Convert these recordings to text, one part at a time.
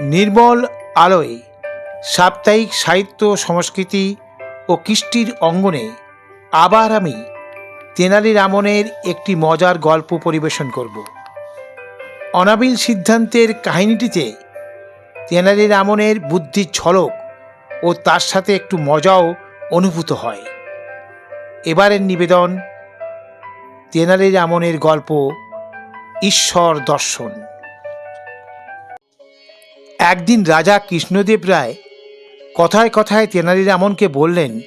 নির্মল আলোয় সাপ্তাহিক সাহিত্য, সংস্কৃতি ও কৃষ্টির অঙ্গনে আবার আমি তেনালি রামনের একটি মজার গল্প পরিবেশন করব। অনাবিল সিদ্ধান্তের কাহিনীটিতে তেনালি রামনের বুদ্ধির ঝলক ও তার সাথে একটু মজাও অনুভূত হয়। এবারের নিবেদন তেনালি রামনের গল্প, ঈশ্বর দর্শন। একদিন রাজা কৃষ্ণদেব রায় কথায় কথায় তেনালি রামনকে বললেন,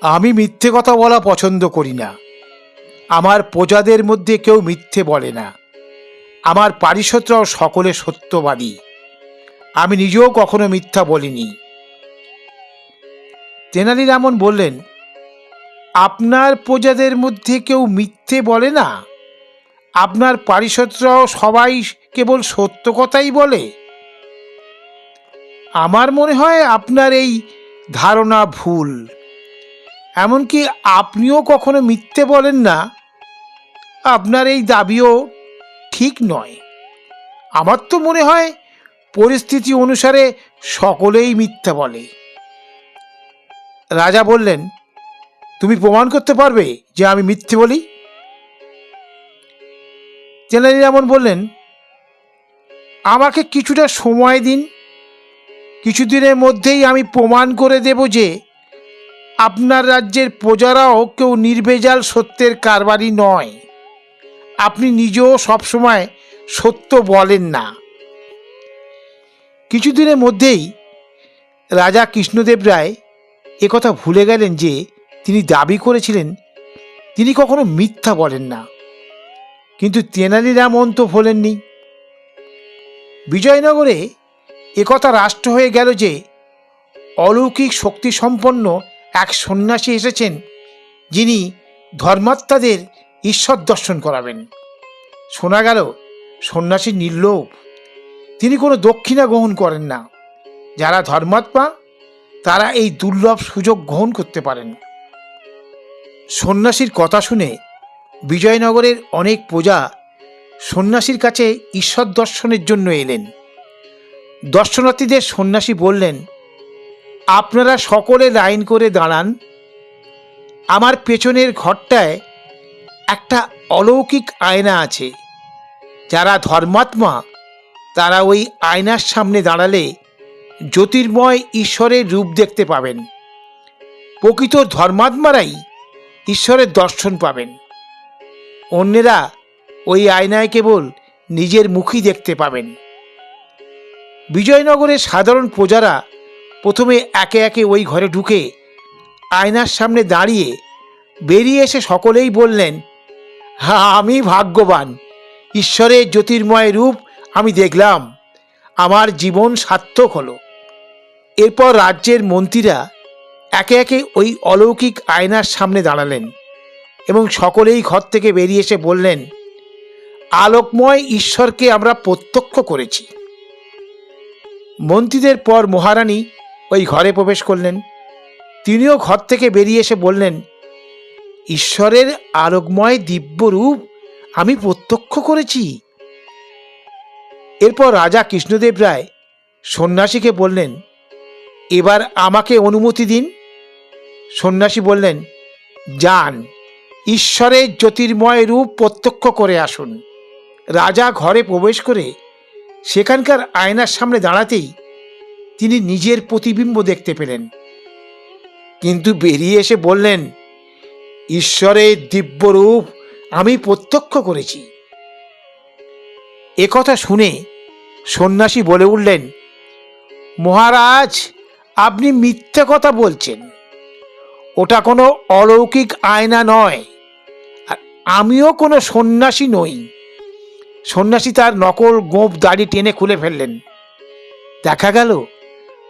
আমি মিথ্যে কথা বলা পছন্দ করি না। আমার প্রজাদের মধ্যে কেউ মিথ্যে বলে না। আমার পারিষদরাও সকলে সত্যবাদী। আমি নিজেও কখনো মিথ্যা বলিনি। তেনালি রামন বললেন, আপনার প্রজাদের মধ্যে কেউ মিথ্যে বলে না? আপনার পারিষদরাও সবাই কেবল সত্য কথাই বলে? আমার মনে হয় আপনার এই ধারণা ভুল। এমনকি আপনিও কখনো মিথ্যে বলেন না। আপনার এই দাবিও ঠিক নয়। আমার তো মনে হয় পরিস্থিতি অনুসারে সকলেই মিথ্যা বলে। রাজা বললেন, তুমি প্রমাণ করতে পারবে যে আমি মিথ্যে বলি? তেনালি রামন বললেন, আমাকে কিছুটা সময় দিন কিছুদিনের মধ্যেই আমি প্রমাণ করে দেব যে আপনার রাজ্যের প্রজারাও কেউ নির্ভেজাল সত্যের কারবারি নয়। আপনি নিজেও সবসময় সত্য বলেন না। কিছুদিনের মধ্যেই রাজা কৃষ্ণদেব রায় একথা ভুলে গেলেন যে তিনি দাবি করেছিলেন, তিনি কখনো মিথ্যা বলেন না। কিন্তু তেনালিরাম অন্ত ভোলেননি বিজয়নগরে একথা রাষ্ট্র হয়ে গেল যে অলৌকিক শক্তিসম্পন্ন এক সন্ন্যাসী এসেছেন, যিনি ধর্মাত্মাদের ঈশ্বর দর্শন করাবেন। শোনা গেল, সন্ন্যাসী নির্লোভ। তিনি কোনো দক্ষিণা গ্রহণ করেন না। যারা ধর্মাত্মা, তারা এই দুর্লভ সুযোগ গ্রহণ করতে পারেন। সন্ন্যাসীর কথা শুনে বিজয়নগরের অনেক প্রজা সন্ন্যাসীর কাছে ঈশ্বর দর্শনের জন্য এলেন। দর্শনার্থীদের সন্ন্যাসী বললেন, আপনারা সকলে লাইন করে দাঁড়ান। আমার পেছনের ঘরটায় একটা অলৌকিক আয়না আছে। যারা ধর্মাত্মা, তারা ওই আয়নার সামনে দাঁড়ালে জ্যোতির্ময় ঈশ্বরের রূপ দেখতে পাবেন। প্রকৃত ধর্মাত্মারাই ঈশ্বরের দর্শন পাবেন। অন্যেরা ওই আয়নায় কেবল নিজের মুখই দেখতে পাবেন। বিজয়নগরের সাধারণ প্রজারা প্রথমে একে একে ওই ঘরে ঢুকে আয়নার সামনে দাঁড়িয়ে বেরিয়ে এসে সকলেই বললেন হ্যাঁ আমি ভাগ্যবান। ঈশ্বরের জ্যোতির্ময় রূপ আমি দেখলাম। আমার জীবন সার্থক হলো। এরপর রাজ্যের মন্ত্রীরা একে একে ওই অলৌকিক আয়নার সামনে দাঁড়ালেন এবং সকলেই ঘর থেকে বেরিয়ে এসে বললেন, আলোকময় ঈশ্বরকে আমরা প্রত্যক্ষ করেছি। মন্ত্রীদের পর মহারানী ওই ঘরে প্রবেশ করলেন। তিনিও ঘর থেকে বেরিয়ে এসে বললেন, ঈশ্বরের আলোকময় দিব্য রূপ আমি প্রত্যক্ষ করেছি। এরপর রাজা কৃষ্ণদেব রায় সন্ন্যাসীকে বললেন, এবার আমাকে অনুমতি দিন। সন্ন্যাসী বললেন, যান, ঈশ্বরের জ্যোতির্ময় রূপ প্রত্যক্ষ করে আসুন। রাজা ঘরে প্রবেশ করে সেখানকার আয়নার সামনে দাঁড়াতেই তিনি নিজের প্রতিবিম্ব দেখতে পেলেন। কিন্তু বেরিয়ে এসে বললেন ঈশ্বরের দিব্য রূপ আমি প্রত্যক্ষ করেছি। একথা শুনে সন্ন্যাসী বলে উঠলেন, মহারাজ, আপনি মিথ্যে কথা বলছেন। ওটা কোনো অলৌকিক আয়না নয়, আর আমিও কোনো সন্ন্যাসী নই। সন্ন্যাসী তার নকল গোপ দাড়ি টেনে খুলে ফেললেন। দেখা গেল,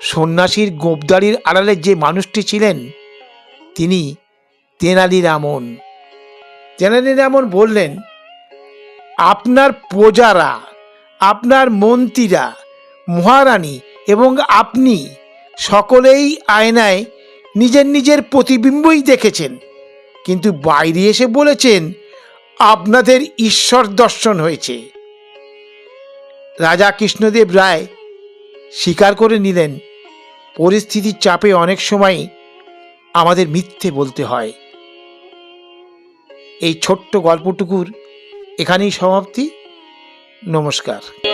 সন্ন্যাসীর গোপদাড়ির আড়ালে যে মানুষটি ছিলেন, তিনি তেনালি রামন তেনালি রামন বললেন, আপনার প্রজারা, আপনার মন্ত্রীরা, মহারানী এবং আপনি সকলেই আয়নায় নিজের নিজের প্রতিবিম্বই দেখেছেন। কিন্তু বাইরে এসে বলেছেন আপনাদের ঈশ্বর দর্শন হয়েছে। রাজা কৃষ্ণদেব রায় স্বীকার করে নিলেন, পরিস্থিতির চাপে অনেক সময় আমাদের মিথ্যে বলতে হয়। এই ছোট্ট গল্পটুকুর এখানেই সমাপ্তি। নমস্কার।